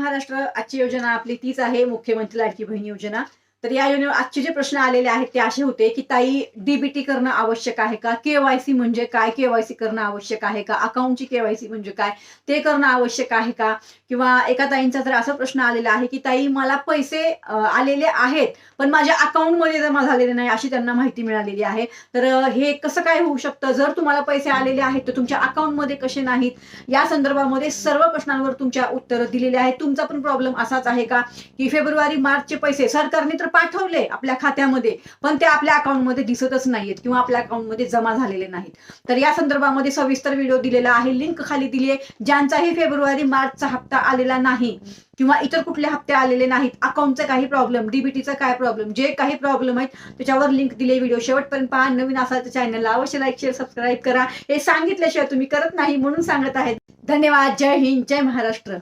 महाराष्ट्र आजची योजना आपली तीच आहे मुख्यमंत्री लाडकी बहीण योजना. तर या योजने आजचे जे प्रश्न आलेले आहेत ते असे होते की ताई डीबीटी करणं आवश्यक आहे का? केवायसी म्हणजे काय? केवायसी करणं आवश्यक आहे का? अकाउंटची केवायसी म्हणजे काय? ते करणं आवश्यक आहे का? किंवा एका ताईंचा तर असा प्रश्न आलेला आहे की ताई मला पैसे आलेले आहेत पण माझ्या अकाउंटमध्ये जमा झालेले नाही अशी त्यांना माहिती मिळालेली आहे. तर हे कसं काय होऊ शकतं? जर तुम्हाला पैसे आलेले आहेत तर तुमच्या अकाउंटमध्ये कसे नाहीत? या संदर्भामध्ये सर्व प्रश्नांवर तुमच्या उत्तरं दिलेली आहेत. तुमचा पण प्रॉब्लेम असाच आहे का? की फेब्रुवारी मार्चचे पैसे सरकारने तर पाठवले आपल्या खात्यामध्ये पण ते आपल्या अकाउंटमध्ये दिसतच नाहीत किंवा आपल्या अकाउंटमध्ये जमा झालेले नाहीत. तर या संदर्भामध्ये सविस्तर व्हिडिओ दिलेला आहे. लिंक खाली दिली आहे. ज्यांचाही फेब्रुवारी मार्चचा हप्ता आलेला नाही किंवा इतर कुठले हप्ते आलेले नाहीत अकाउंटचा काही प्रॉब्लेम डीबीटीचा काय प्रॉब्लेम जे काही प्रॉब्लेम आहेत त्याच्यावर लिंक दिले व्हिडिओ शेवटपर्यंत पहा. नवीन असाल तर चॅनलला अवश्य लाईक शेअर सबस्क्राईब करा. हे सांगितल्याशिवाय तुम्ही करत नाही म्हणून सांगत आहेत. धन्यवाद. जय हिंद. जय महाराष्ट्र.